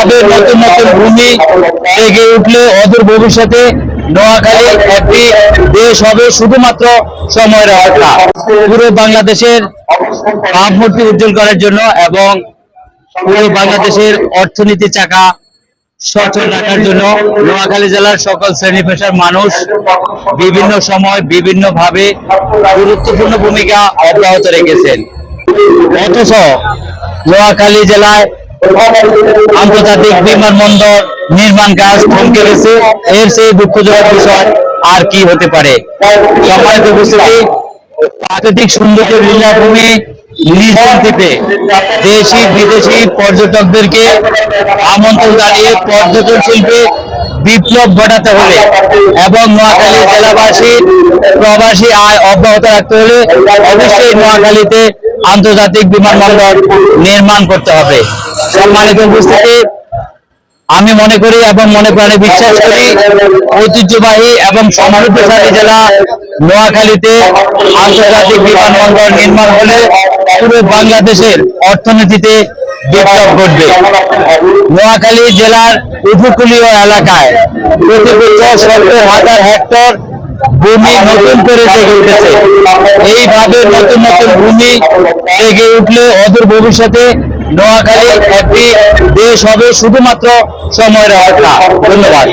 এইভাবে নতুন নতুন ভূমি জেগে উঠলে অদূর ভবিষ্যতে নোয়াখালী একটি দেশ হবে শুধুমাত্র সময়ের অপেক্ষা পুরো বাংলাদেশের ভাবমূর্তি উজ্জ্বল করার জন্য এবং পুরো বাংলাদেশের অর্থনীতি চাকা সচল রাখার জন্য নোয়াখালী জেলার সকল শ্রেণি পেশার মানুষ বিভিন্ন সময় বিভিন্ন ভাবে গুরুত্বপূর্ণ ভূমিকা অব্যাহত রেখেছেন। অথচ নোয়াখালী জেলায় আন্তর্জাতিক বিমানবন্দর নির্মাণ কাজ থমকে গেছে এর সেই দুঃখজনক বিষয় আর কি হতে পারে? সম্মানিত উপস্থিতি, প্রাকৃতিক সৌন্দর্য লীলাভূমি দেশি বিদেশি পর্যটকদেরকে আমন্ত্রণ জানিয়ে পর্যটন শিল্পে বিপ্লব ঘটাতে হলে এবং নোয়াখালী জেলাবাসীর প্রবাসী আয় অব্যাহত রাখতে হলে অবশ্যই নোয়াখালীতে আন্তর্জাতিক বিমানবন্দর নির্মাণ করতে হবে। সম্মানিত উপস্থিতি, আমি মনে করি এবং মনে প্রাণে বিশ্বাস করি, ঐতিহ্যবাহী এবং সমৃদ্ধশালী জেলা নোয়াখালীতে আন্তর্জাতিক বিমানবন্দর নির্মাণ হলে পুরো বাংলাদেশের অর্থনীতিতে বিপ্লব ঘটবে। নোয়াখালী জেলার উপকূলীয় এলাকায় প্রতি বছর হাজার হেক্টর ভূমি নতুন করে জেগে উঠেছে। এইভাবে নতুন নতুন ভূমি জেগে উঠলে অদূর ভবিষ্যতে নোয়াখালী একটি দেশ হবে শুধুমাত্র সময়ের অপেক্ষা। ধন্যবাদ।